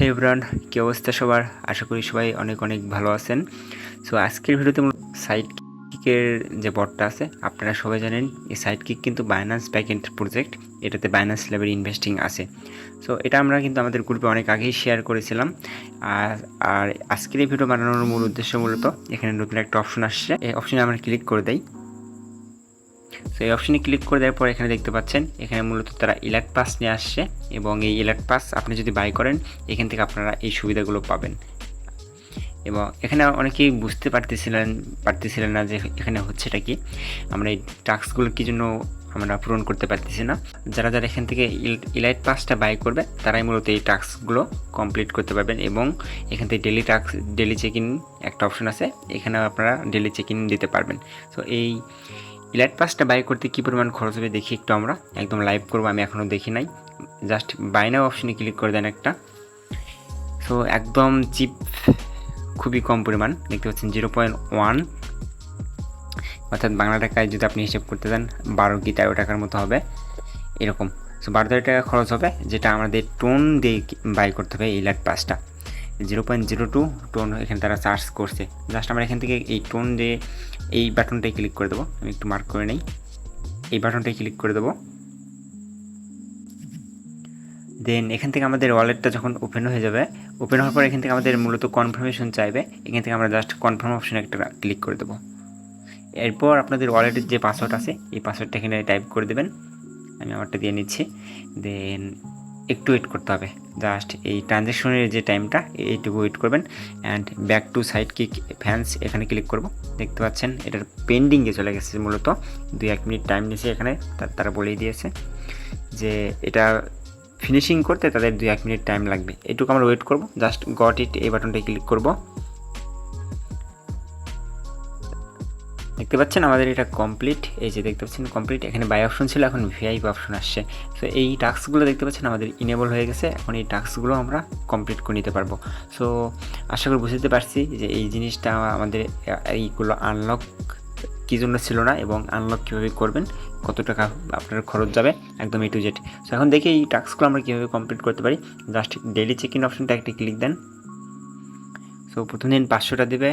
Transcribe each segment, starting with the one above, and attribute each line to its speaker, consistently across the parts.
Speaker 1: হে bran কী অবস্থা সবার? আশা করি সবাই অনেক অনেক ভালো আছেন। সো আজকের ভিডিওতে সাইড কিকের যে বটটা আছে, আপনারা সবাই জানেন, এই সাইড কিক কিন্তু বাইন্যান্স ব্যাকএন্ড প্রজেক্ট এটাতে বাইন্যান্স লেভেল ইনভেস্টিং আছে। সো এটা আমরা কিন্তু আমাদের গ্রুপে অনেক আগেই শেয়ার করেছিলাম। আর আর আজকের এই ভিডিও বানানোর মূল উদ্দেশ্য মূলত এখানে নতুন একটা অপশন আসছে। এই অপশনে আমরা ক্লিক করে দেই। সো এই অপশনে ক্লিক করে দেওয়ার পর এখানে দেখতে পাচ্ছেন, এখানে মূলত তারা ইলার্ট পাস নিয়ে আসছে এবং এই ইলার্ট পাস আপনি যদি বাই করেন, এখান থেকে আপনারা এই সুবিধাগুলো পাবেন। এবং এখানে অনেকেই বুঝতে পারতেছিলেন পারতেছিলেন না যে এখানে হচ্ছেটা কি। আমরা এই টাস্কগুলো কী জন্য আমরা পূরণ করতে পারতেছি না। যারা যারা এখান থেকে ইলাইট পাসটা বাই করবে, তারাই মূলত এই টাস্কগুলো কমপ্লিট করতে পারবেন এবং এখান থেকে daily task daily check in একটা অপশন আছে এখানে আপনারা ডেলি চেক ইন দিতে পারবেন। তো এই ইলাইট পাসটা বাই করতে কী পরিমাণ খরচ হবে দেখি একটু আমরা। একদম লাইভ করব, আমি এখনও দেখি নাই। জাস্ট বাই নাও অপশনে ক্লিক করে দেন একটা। সো একদম চিপ খুবই কম পরিমাণ। দেখতে পাচ্ছেন জিরো পয়েন্ট ওয়ান অর্থাৎ বাংলা টাকায় যদি আপনি হিসেব করতে দেন বারো কি তেরো টাকার মতো হবে। এরকম। সো বারো তেরো টাকা খরচ হবে, যেটা আমাদের টোন দিয়ে বাই করতে হবে এই light পাসটা zero point zero two ton এখানে তারা চার্জ করছে। জাস্ট আমরা এখান থেকে এই টোন দিয়ে এই বাটনটাই ক্লিক করে দেবো। আমি একটু মার্ক করে নিই। এই বাটনটাই ক্লিক করে দেবো। দেন এখান থেকে আমাদের ওয়ালেটটা যখন ওপেন হয়ে যাবে ওপেন হওয়ার পর এখান থেকে আমাদের মূলত কনফার্মেশন চাইবে। এখান থেকে আমরা জাস্ট কনফার্ম অপশনে একটা ক্লিক করে দেবো। এরপর আপনাদের ওয়ালেটের যে পাসওয়ার্ড আছে, এই পাসওয়ার্ডটা এখানে টাইপ করে দেবেন। আমি আমারটা দিয়ে নিচ্ছি। দেন একটু ওয়েট করতে হবে। জাস্ট এই ট্রানজ্যাকশনের যে টাইমটা এইটুকু ওয়েট করবেন। And back to side kick fans এখানে ক্লিক করব। দেখতে পাচ্ছেন, এটার পেন্ডিংয়ে চলে গেছে মূলত। দুই এক মিনিট টাইম নিয়েছে এখানে তারা বলেই দিয়েছে যে এটা ফিনিশিং করতে তাদের দুই এক মিনিট টাইম লাগবে। এটুকু আমরা ওয়েট করব। জাস্ট গট ইট এই বাটনটায় ক্লিক করব। দেখতে পাচ্ছেন আমাদের এটা কমপ্লিট এই যে দেখতে পাচ্ছেন কমপ্লিট এখানে বাই অপশন ছিল, এখন ভিআইপি অপশন আসছে। সো এই টাস্কগুলো দেখতে পাচ্ছেন আমাদের ইনেবল হয়ে গেছে। এখন এই টাস্কগুলো আমরা কমপ্লিট করে নিতে পারব। সো আশা করি বুঝতে পারছি যে এই জিনিসটা আমাদের এইগুলো আনলক কী জন্য ছিল না এবং আনলক কীভাবে করবেন, কত টাকা আপনার খরচ যাবে, একদম এ টু জেড সো এখন দেখি এই টাস্কগুলো আমরা কীভাবে কমপ্লিট করতে পারি। জাস্ট ডেলি চেক ইন অপশনটা একটি ক্লিক দেন। সো প্রথম দিন পাঁচশোটা দেবে।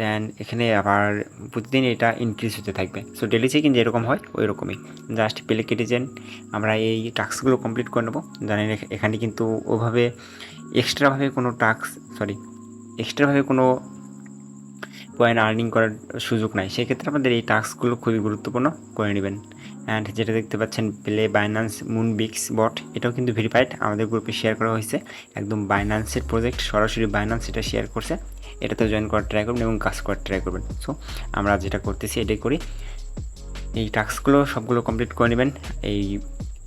Speaker 1: দেন এখানে আবার প্রতিদিন এটা ইনক্রিজ হতে থাকবে। সো ডেলি চেকিং যেরকম হয় ওই রকমই জাস্ট পেলে কেটে যান। আমরা এই টাস্কগুলো কমপ্লিট করে নেব। জানেন এখানে কিন্তু ওভাবে এক্সট্রাভাবে কোনো টাস্ক সরি এক্সট্রাভাবে কোনো পয়েন্ট আর্নিং করার সুযোগ নাই। সেক্ষেত্রে আমাদের এই টাস্কগুলো খুবই গুরুত্বপূর্ণ করে নেবেন। অ্যান্ড যেটা দেখতে পাচ্ছেন play Binance Moonbix bot এটাও কিন্তু ভেরিফাইড আমাদের গ্রুপে শেয়ার করা হয়েছে। একদম বাইন্যান্সের প্রজেক্ট সরাসরি বাইন্যান্স এটা শেয়ার করছে। এটাতে জয়েন করার ট্রাই করবেন এবং কাজ করার ট্রাই করবেন। সো আমরা যেটা করতেছি, এটাই করি। এই টাস্কগুলো সবগুলো কমপ্লিট করে নেবেন। এই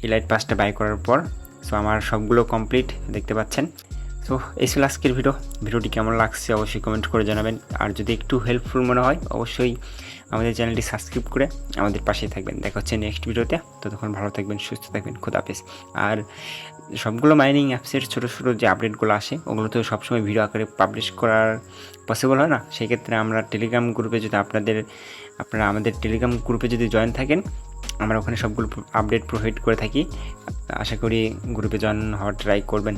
Speaker 1: ইলাইট পাসটা বাই করার পর। সো আমার সবগুলো কমপ্লিট দেখতে পাচ্ছেন। সো এই ছিল আজকের ভিডিও। ভিডিওটি কেমন লাগছে অবশ্যই কমেন্ট করে জানাবেন। আর যদি একটু হেল্পফুল মনে হয়, অবশ্যই আমাদের চ্যানেলটি সাবস্ক্রাইব করে আমাদের পাশেই থাকবেন। দেখা হচ্ছে নেক্সট ভিডিওতে। ততক্ষণ ভালো থাকবেন, সুস্থ থাকবেন। খোদাফেজ আর সবগুলো মাইনিং অ্যাপসের ছোটো ছোটো যে আপডেটগুলো আসে ওগুলো তো সবসময় ভিডিও আকারে পাবলিশ করার পসিবল হয় না? সেই ক্ষেত্রে আমরা টেলিগ্রাম গ্রুপে যদি আপনাদের, আপনারা আমাদের টেলিগ্রাম গ্রুপে যদি জয়েন থাকেন, আমরা ওখানে সবগুলো আপডেট প্রোভাইড করে থাকি। আশা করি গ্রুপে জয়েন হওয়ার ট্রাই করবেন।